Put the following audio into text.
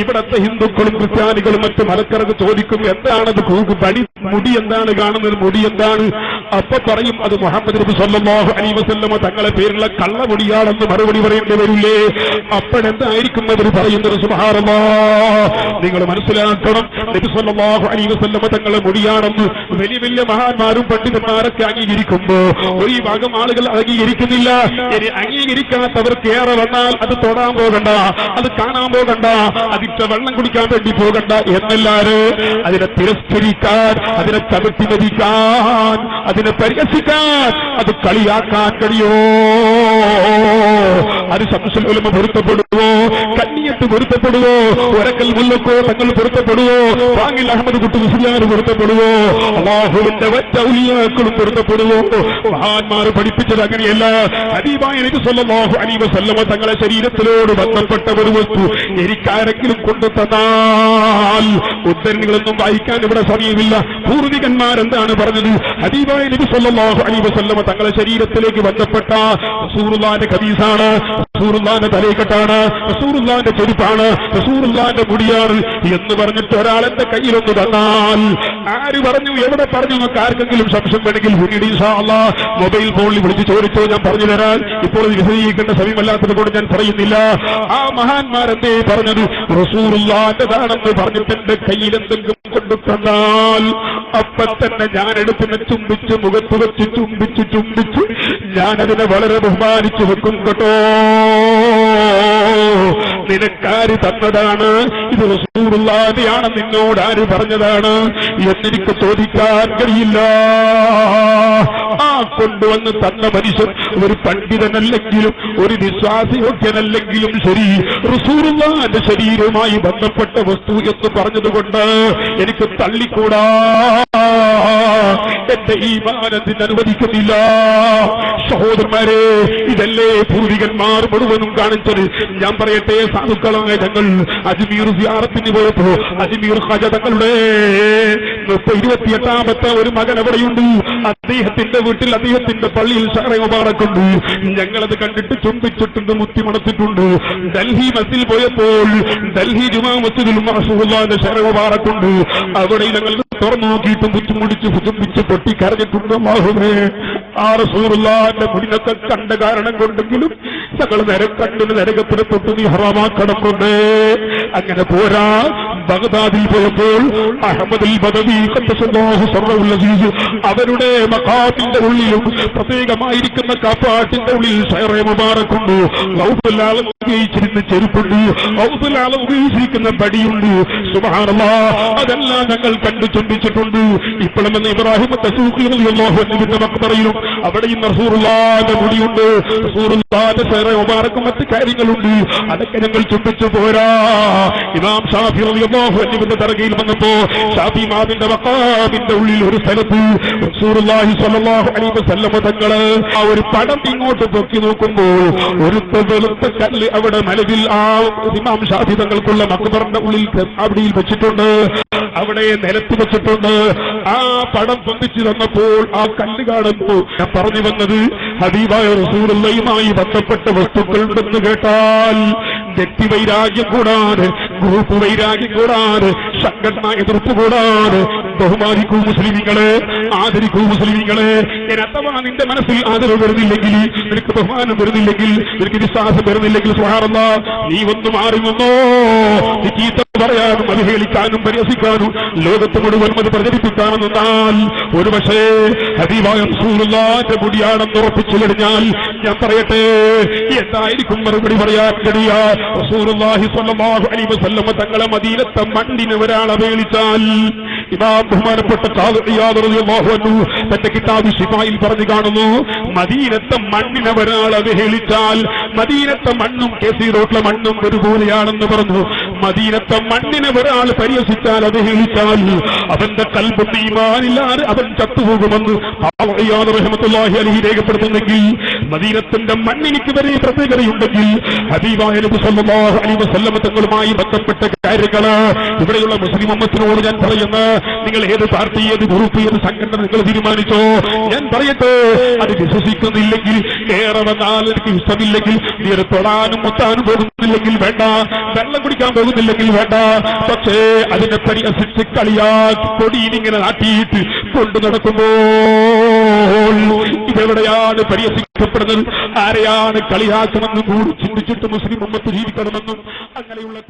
ഇവിടത്തെ ഹിന്ദുക്കളും ക്രിസ്ത്യാനികളും മറ്റു മലക്കറക്ക് ചോദിക്കും എന്താണത്? കൂക്ക് പടി മുടി എന്താണ്? കാണുന്നത് മുടി എന്താണ്? അപ്പൊ പറയും അത് മുഹമ്മദ് നബി സല്ലല്ലാഹു അലൈഹി വസല്ലമ തങ്ങളെ പേരുള്ള കള്ളപൊടിയാണെന്ന് മറുപടി പറയേണ്ടി വരില്ലേ? അപ്പോഴെന്തായിരിക്കും അവർ പറയുന്നത്? നിങ്ങൾ മനസ്സിലാക്കണം. നബി സല്ലല്ലാഹു അലൈഹി വസല്ലമ തങ്ങളെ മുടിയാണെന്ന് വലിയ വലിയ മഹാന്മാരും പണ്ഡിതന്മാരൊക്കെ അംഗീകരിക്കുമ്പോ ഒരു ഭാഗം ആളുകൾ അംഗീകരിക്കുന്നില്ല. ഇനി അംഗീകരിക്കാത്തവർക്ക് ഏറെ വന്നാൽ അത് തൊടാൻ പോകണ്ട അത് കാണാൻ പോകണ്ട അതിന്റെ വെള്ളം കുടിക്കാൻ വേണ്ടി പോകണ്ട എന്നെല്ലാരും അതിനെ തിരസ്കരിക്കാൻ അതിനെ ചവിട്ടി മതിക്കാൻ അതിനെ പരിഹസിക്കാൻ അത് കളിയാക്കാൻ കഴിയോ അത് സംശയം പൊരുത്തപ്പെടുവോ? കന്നിയത്ത് പൊരുത്തപ്പെടുവോ? ഒരക്കൽ മുല്ലക്കോ തങ്ങൾ പൊരുത്തപ്പെടുവോ? വാങ്ങിൽ അഹമ്മദ് കുട്ടി മുസ്ലിയാർ പൊരുത്തപ്പെടുവോ? അള്ളാഹുവിന്റെ വച്ചൗലിയാക്കളും പൊരുത്തപ്പെടുവോ? മഹാന്മാർ പഠിപ്പിച്ചത് അങ്ങനെയല്ല. ഹബീബായ നബി സല്ലല്ലാഹു അലൈഹി വസല്ലമ തങ്ങളെ ശരീരത്തിലോട് ബന്ധപ്പെട്ട ഒരു വസ്തു എനിക്കാരെങ്കിലും കൊണ്ടു തന്നാൽ. ഉത്തരങ്ങളൊന്നും വായിക്കാൻ ഇവിടെ സമയമില്ല. പൂർവികന്മാരെന്താണ് പറഞ്ഞത്? ഹബീബായ നബി സല്ലല്ലാഹു അലൈഹി വസല്ലമ തങ്ങളെ ശരീരത്തിലേക്ക് ബന്ധപ്പെട്ട സൂറുല്ലാന്റെ കബീസാണ് റസൂറുല്ലാന്റെ തലയിക്കെട്ടാണ് റസൂറുല്ലാന്റെ ചെരുപ്പാണ് റസൂറുല്ലാന്റെ മുടിയാണ് എന്ന് പറഞ്ഞിട്ട് ഒരാൾ എന്റെ കയ്യിലൊന്ന് തന്നാൽ ആര് പറഞ്ഞു എവിടെ പറഞ്ഞു നമുക്ക് ആർക്കെങ്കിലും സംശയം വേണമെങ്കിൽ പിന്നീട് അല്ലാഹ് മൊബൈൽ ഫോണിൽ വിളിച്ച് ചോദിച്ചോ ഞാൻ പറഞ്ഞു തരാൻ. ഇപ്പോൾ വിശദീകരിക്കേണ്ട സമയമല്ലാത്തത് കൊണ്ട് ഞാൻ പറയുന്നില്ല. ആ മഹാന്മാരെന്തേ പറഞ്ഞത്? റസൂറുല്ലാന്റെതാണെന്ന് പറഞ്ഞിട്ട് എന്റെ കയ്യിൽ എന്തെങ്കിലും കൊണ്ടു തന്നാൽ അപ്പൊ തന്നെ ഞാൻ എടുത്തിനെ ചുംബിച്ച് മുഖത്ത് വെച്ച് ചുംബിച്ച് ചുംബിച്ച് ഞാനതിനെ വളരെ ബഹുമാനിച്ചു വെക്കും കേട്ടോ. നിനക്കാര് തന്നതാണ്. ഇത് റസൂറുള്ളാതെയാണ് നിന്നോട് ആര് പറഞ്ഞതാണ്? എന്നെനിക്ക് ചോദിക്കാൻ കഴിയില്ല. ആ കൊണ്ടുവന്ന് തന്ന മനുഷ്യൻ ഒരു പണ്ഡിതനല്ലെങ്കിലും ഒരു വിശ്വാസയോഗ്യനല്ലെങ്കിലും ശരി. റസൂറുള്ളാന്റെ ശരീരവുമായി ബന്ധപ്പെട്ട വസ്തു എന്ന് പറഞ്ഞതുകൊണ്ട് എനിക്ക് തള്ളിക്കൂടാ. എന്റെ ഈ മാനത്തിന് അനുവദിക്കുന്നില്ല. സഹോദരന്മാരെ ഇതല്ലേ പൂർവികന്മാർ മുഴുവനും കാണിച്ചത്? ഞാൻ പറയട്ടെ സാധുക്കളായ തങ്ങൾ അജ്മീർ സിയാറത്തിന് പോയപ്പോ അജ്മീർ ഖജ തങ്ങളുടെ ഇരുപത്തിയെട്ടാമത്തെ ഒരു മകൻ എവിടെയുണ്ട് അദ്ദേഹത്തിന്റെ വീട്ടിൽ അദ്ദേഹത്തിന്റെ പള്ളിയിൽ ഷാറെ മുബാറക്കുണ്ട് ഞങ്ങളത് കണ്ടിട്ട് ചുംബിച്ചിട്ടുണ്ട് മുത്തിമണത്തിട്ടുണ്ട് ഡൽഹി മസിൽ പോയപ്പോൾ ഡൽഹി ജുമാ മസ്ജിദിൽ മാസുല്ലാന്റെ ഷാറെ മുബാറക്കുണ്ട് അവിടെ ഞങ്ങൾ തുറന്നു നോക്കിയിട്ട് ബുദ്ധിമുടിച്ച് ചുംബിച്ച് പൊട്ടി കരഞ്ഞിട്ടുണ്ട് അല്ലാഹുവേ. ആ റസൂറുള്ളാന്റെ മുടിനൊക്കെ കണ്ട കാരണം കൊണ്ടെങ്കിലും ഞങ്ങൾ നേരെ കണ്ണിന് നരകത്തിന് തൊട്ട് നീ ഹറാമാക്കണം കൊണ്ട് അങ്ങനെ പോരാ. ബഗ്ദാദിൽ പോയപ്പോൾ അസീസ് അവരുടെ മഹാത്തിന്റെ ഉള്ളിലും പ്രത്യേകമായിരിക്കുന്ന കാപ്പാട്ടിന്റെ ഉള്ളിൽ ഷൈറെ മുബാറക്കുണ്ട് ഔദുലാൾ ഉപയോഗിച്ചിരുന്ന ചെരുപ്പുണ്ട്. ഔദുലാൾ ഉപയോഗിച്ചിരിക്കുന്ന പടിയുണ്ട്. സുബ്ഹാനല്ലാ അതെല്ലാം ഞങ്ങൾ കണ്ടു ചുംബിച്ചിട്ടുണ്ട് ഇപ്പോഴെന്ന് ഇബ്രാഹിം തസൂഖിന്റെ മക്ബറയിലും അവിടെയും റസൂറുള്ളാന്റെ മുടിയുണ്ട്. റസൂറുള്ളാന്റെ സേറെ മുബാറക്കും മറ്റ് കാര്യങ്ങളുണ്ട്. അതൊക്കെ ഞങ്ങൾ ചുംബിച്ചു പോരാ. ഇമാം ഷാഫി റളിയല്ലാഹു തറകയിൽ വന്നപ്പോ ഷാഫി മാമിന്റെ വക്കാബിന്റെ ഉള്ളിൽ ഒരു സ്ഥലത്ത് റസൂലുള്ളാഹി സ്വല്ലല്ലാഹു അലൈഹി വസല്ലമ തങ്ങൾ ആ ഒരു പടം ഇങ്ങോട്ട് പൊക്കി നോക്കുമ്പോൾ ഒരു വെളുത്ത കല്ല് അവിടെ മലവിൽ ആ ഇമാം ഷാഫി തങ്ങൾക്കുള്ള മക്ബറിന്റെ ഉള്ളിൽ അവിടെയിൽ വെച്ചിട്ടുണ്ട്. അവിടെ നിലത്ത് വെച്ചിട്ടുണ്ട്. ആ പടം പൊന്തിച്ചു തന്നപ്പോൾ ആ കല്ല് കാണുമ്പോൾ ഞാൻ പറഞ്ഞു വന്നത് ഹബീബായ റസൂറുള്ളയുമായി ബന്ധപ്പെട്ട വസ്തുക്കൾ ഉണ്ടെന്ന് കേട്ടാൽ വ്യക്തി വൈരാഗ്യം കൂടാതെ ഗ്രൂപ്പ് വൈരാഗ്യം കൂടാതെ സംഘടന എതിർപ്പ് കൂടാതെ ബഹുമാനിക്കൂ മുസ്ലിമികളെ ആദരിക്കൂ മുസ്ലിമികളെ ഞാൻ അഥവാ നിന്റെ മനസ്സിൽ ആദരവ് വരുന്നില്ലെങ്കിൽ നിനക്ക് ബഹുമാനം വരുന്നില്ലെങ്കിൽ നിനക്ക് വിശ്വാസം വരുന്നില്ലെങ്കിൽ സുഹാറല്ല നീ ഒന്ന് മാറി വന്നോ പറയാനും അവഹേളിക്കാനും പരിഹസിക്കാനും ലോകത്ത് മുഴുവൻ അത് പ്രചരിപ്പിക്കാനും നിന്നാൽ ഒരു പക്ഷേ ഹബീബായ റസൂലുള്ളാന്റെ മുടിയാണെന്ന് ഉറപ്പിച്ചു കഴിഞ്ഞാൽ ഞാൻ പറയട്ടെ എന്തായിരിക്കും മറുപടി പറയാൻ കഴിയാ സ്വല്ലല്ലാഹു അലൈഹി വസല്ലമ തങ്ങളെ മദീനത്തെ മണ്ണിന് ഒരാൾ അവഹേളിച്ചാൽ ഇമാം ബഹുമാനപ്പെട്ട തന്റെ കിതാബ് ശിഫായിൽ പറഞ്ഞു കാണുന്നു മദീനത്തെ മണ്ണിനെ ഒരാൾ അവഹേളിച്ചാൽ മദീനത്തെ മണ്ണും കെ സി റോട്ടിലെ മണ്ണും ഒരുപോലെയാണെന്ന് പറഞ്ഞു. മദീനത്തെ മണ്ണിനെ ഒരാൾ പരിഹസിച്ചാൽ അത് അവഹേളിച്ചാൽ അവന്റെ കൽബും ഈമാനില്ലാതെ അവൻ ചത്തുപോകുമെന്ന് അലൈഹി രേഖപ്പെടുത്തുന്നെങ്കിൽ മദീനത്തിന്റെ മണ്ണിനിക്ക് വരെ പ്രത്യേകതയുണ്ടെങ്കിൽ ഹബീബായ നബി സല്ലല്ലാഹു അലൈഹി വസല്ലം തങ്ങളുമായി ബന്ധപ്പെട്ട കാര്യങ്ങൾ ഇവിടെയുള്ള മുസ്ലിം അമ്മത്തിനോട് ഞാൻ പറയുന്നു. നിങ്ങൾ ഏത് പാർട്ടി ഏത് ഗ്രൂപ്പ് ഏത് സംഘടന നിങ്ങൾ തീരുമാനിച്ചോ? ഞാൻ പറയട്ടെ. അത് വിശ്വസിക്കുന്നില്ലെങ്കിൽ ഏറെ വന്നാൽ എനിക്ക് ഇഷ്ടമില്ലെങ്കിൽ നീ അത് തൊടാനും മുത്താനും പോകുന്നില്ലെങ്കിൽ വേണ്ട. വെള്ളം കുടിക്കാൻ പോകുന്നില്ലെങ്കിൽ വേണ്ട. പക്ഷേ അതിനെ പരിഹസിച്ച് കളിയാക്കി കൊടിയിനിങ്ങനെ നാട്ടിയിട്ട് കൊണ്ടു നടക്കുമ്പോൾ ഇതെവിടെയാണ് പരിഹസിക്കപ്പെടുന്നത്. ആരെയാണ് കളിയാക്കുമെന്നും കൂടി ചിന്തിച്ചിട്ട് മുസ്ലിം ഉമ്മത്ത് ജീവിക്കണമെന്നും അങ്ങനെയുള്ള